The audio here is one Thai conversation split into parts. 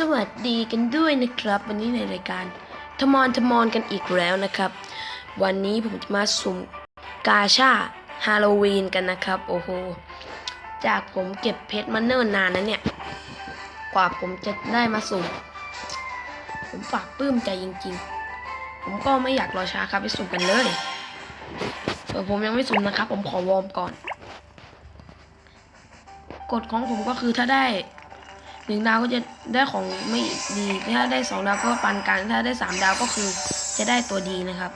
สวัสดีกันด้วยนะครับ วันนี้ในรายการทมอนทมอนกันอีกแล้วนะครับ วันนี้ผมจะมาสุ่มกาชาฮาโลวีนกันนะครับ โอ้โห จากผมเก็บเพชรมาเนิ่นนานนะเนี่ย กว่าผมจะได้มาสุ่ม ผมปากปลื้มใจจริง ๆ ผมก็ไม่อยากรอช้าครับไปสุ่มกันเลยเออผมยังไม่สุ่มนะครับ ผมขอวอร์มก่อน กฎของผมก็คือถ้าได้ หนึ่งดาวก็จะได้ของไม่ดีถ้าได้สองดาวก็ปานกลางถ้าได้สามดาวก็คือจะได้ตัวดีนะครับ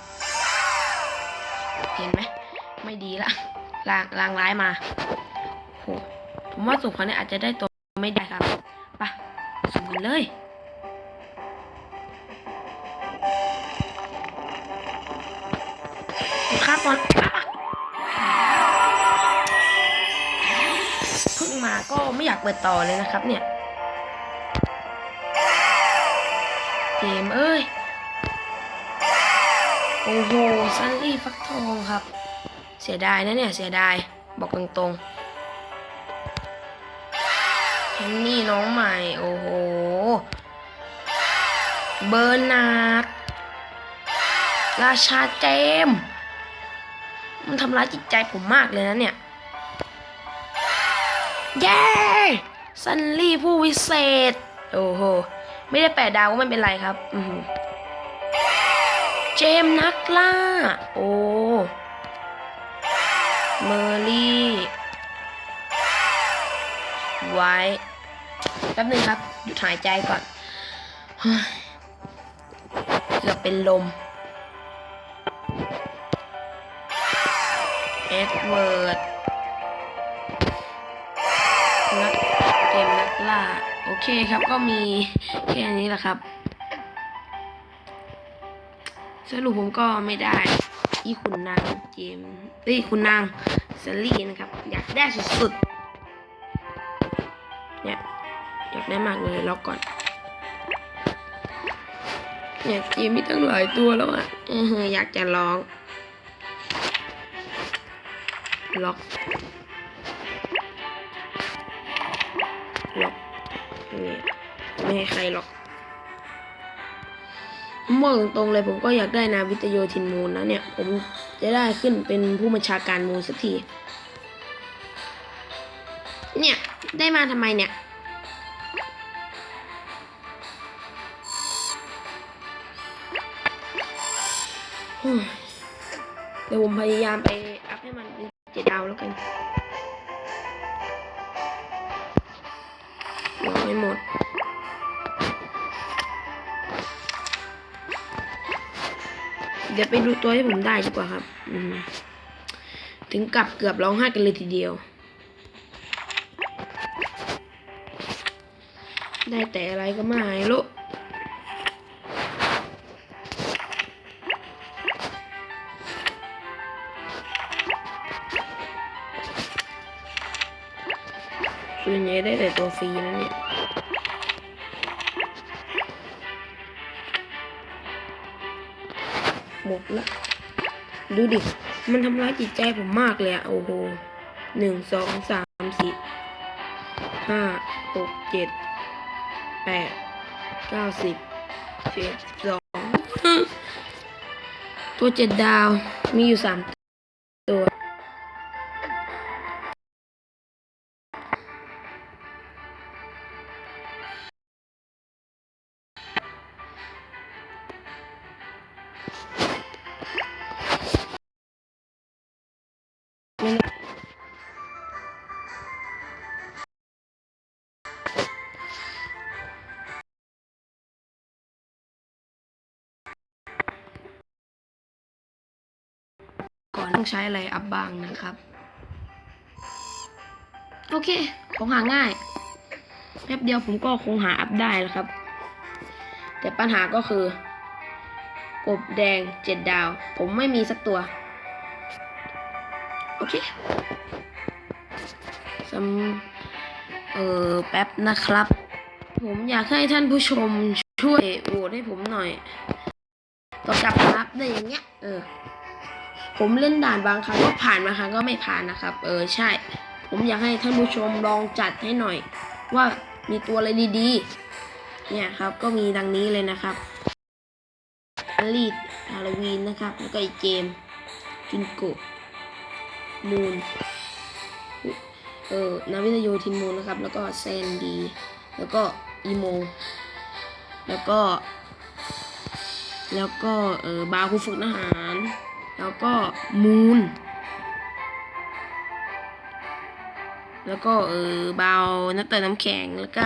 เห็นไหมไม่ดีละลางลางร้ายมาโหผมว่าสุ่มครั้งนี้อาจจะได้ตัวไม่ได้ครับไปะสุ่มกันเลยครับอนเพิ่งมาก็ไม่อยากเปิดต่อเลยนะครับเนี่ย เกมเอ้ย โอ้โหซันลี่ฟักทองครับ เสียดายนะเนี่ยเสียดาย บอกตรงๆแคนนี่น้องใหม่ โอ้โห เบอร์นาร์ดราชาเจมส์มันทำร้ายจิตใจผมมากเลยนะเนี่ย เย้ ซันลี่ผู้วิเศษ โอ้โห ไม่ได้แปดดาวก็ไม่เป็นไรครับ อืเจมส์นักล่า โอ้เมอรี่ไว้แป๊บหนึงครับหยุดหายใจก่อนเฮ้ยเกือบเป็นลมเอ็ดเวิร์ด โอเคครับก็มีแค่นี้แหละครับ สรุปผมก็ไม่ได้อีคุณนางเจมเอ้ยคุณนางซลลี่นะครับ อยากได้สุดๆเนี่ยอยากได้มากเลยล็อกก่อนเนี่ยเกมมีตั้งหลายตัวแล้วอะอยากจะลองล็อก ไม่ให้ใครล็อกมองตรงๆเลยผมก็อยากได้นาวิตโยธินมูลนะเนี่ย ผมจะได้ขึ้นเป็นผู้บัญชาการมูลสักที เนี่ย ได้มาทำไมเนี่ยโอ้ยเดี๋ยวผมพยายามไปอัพให้มันเป็นเจ็ดดาวแล้วกันยังไม่หมด ดี๋ยวไปดูตัวที่ผมได้ดีกว่าครับ อืมถึงกับเกือบร้องไห้กันเลยทีเดียว ได้แต่อะไรก็ไม่รู้ส่วนใหญ่ได้แต่ตัวฟรีนะเนี่ย หมดละดูดิ มันทำร้ายจิตใจผมมากเลยอะโอ้โหหนึ่งสองสามสี่ห้าหกเจ็ดแปดเก้าสิบสิบเจ็ดสิบสองตัวเจ็ดดาวมีอยู่สาม ต้องใช้อะไรอัพบ้างนะครับ โอเคคงหาง่ายแป๊บเดียวผมก็คงหาอัพได้แล้วครับ แต่ปัญหาก็คือกบแดงเจ็ดดาว ผมไม่มีสักตัว โอเคสำเออแป๊บนะครับ ผมอยากให้ท่านผู้ชมช่วยโหวตให้ผมหน่อยต่อกับรับได้อย่างเงี้ย เออ ผมเล่นด่านบางครั้งก็ผ่านบางครั้งก็ไม่ผ่านนะครับ เออใช่ ผมอยากให้ท่านผู้ชมลองจัดให้หน่อย ว่ามีตัวอะไรดีๆ เนี่ยครับก็มีดังนี้เลยนะครับอลีดฮาโลวีนนะครับ แล้วก็อีกเกม จุนโกมูนเออนาวิทยโยทินมูนนะครับ แล้วก็แซนดี แล้วก็อีโม แล้วก็ แล้วก็เออบาวผู้ฝึกทหาร แล้วก็มูนแล้วก็เออบานักเตะน้ำแข็งแล้วก็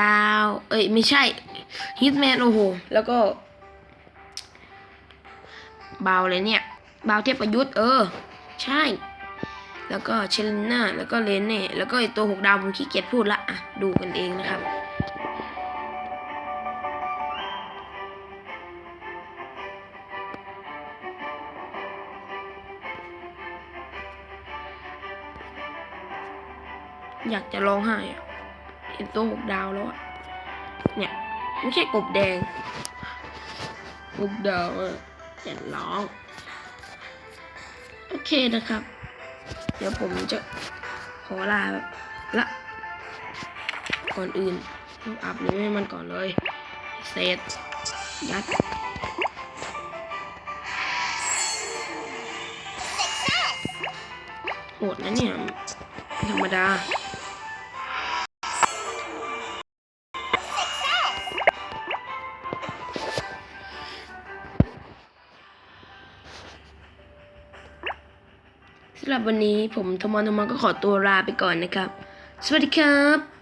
บาวเอ้ยไม่ใช่ฮิตแมนโอ้โห แล้วก็บาวเลยเนี่ยบาวเทพประยุทธ์เออ ใช่ แล้วก็เชลิน่าแล้วก็เลนเน่แล้วก็ไอตัวหกดาวผมขี้เกียจพูดละอะดูกันเองนะครับ อยากจะร้องไห้อะเห็นตัวหกดาวแล้วอะเนี่ยไม่ใช่กบแดงกบดาวอะอยากร้องโอเคนะครับ เดี๋ยวผมจะขอลาแบบละก่อนอื่นต้องอาบน้ำให้มันก่อนเลยเสร็จยัดโหดนะเนี่ยธรรมดา สำหรับวันนี้ผมธมอนธมอนก็ขอตัวลาไปก่อนนะครับ สวัสดีครับ